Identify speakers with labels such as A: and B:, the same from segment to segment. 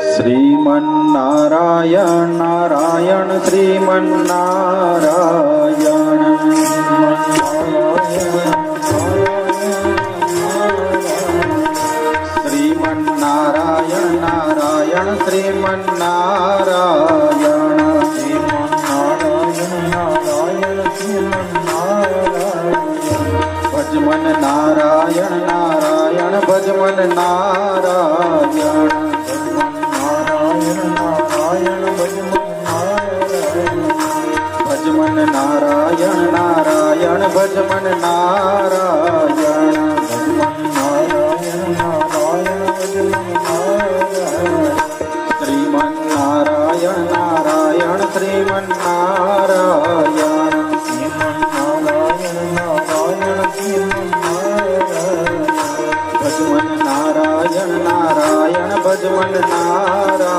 A: શ્રીમન્નારાયણ નારાયણ
B: શ્રીમન્નારાયણ.
A: શ્રીમન્નારાયણ નારાયણ શ્રીમન્નારાયણ. ભજમન નારાયણ નારાયણ ભજમન નારાયણ. ભજમન નારાયણ શ્રીમન નારાયણ નારાયણ શ્રીમન નારાયણ. ભજમન નારાયણ નારાયણ ભજમન નારાયણ.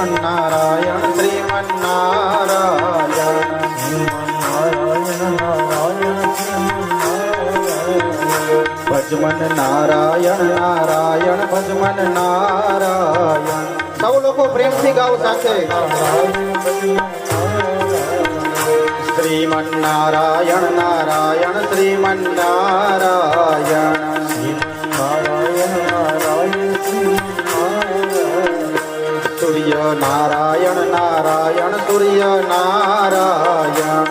A: નારાયણ નારાયણ શ્રીમન નારાયણ નારાયણ ભજમન નારાયણ સૌ લોકો પ્રેમથી ગાઓ સાથે શ્રીમન્નારાયણ નારાયણ નારાયણ નારાયણ નારાયણ સૂર્ય નારાયણ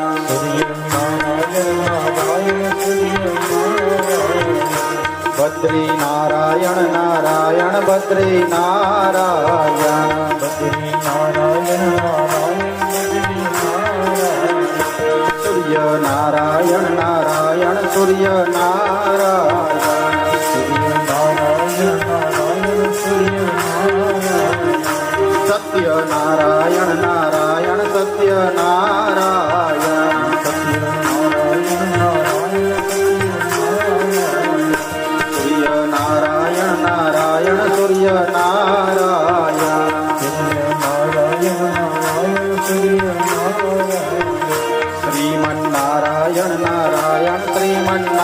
A: બદ્રી નારાયણ નારાયણ બદ્રી નારાયણ સૂર્ય નારાયણ નારાયણ સૂર્ય નારાયણ સત્ય નારાયણ નારાયણ સત્ય નારાયણ સત્ય નારાયણ નારાયણ સૂર્ય નારાયણ
B: નારાયણ સૂર્ય
A: નારાયણ નારાયણ નારાયણ સૂર્ય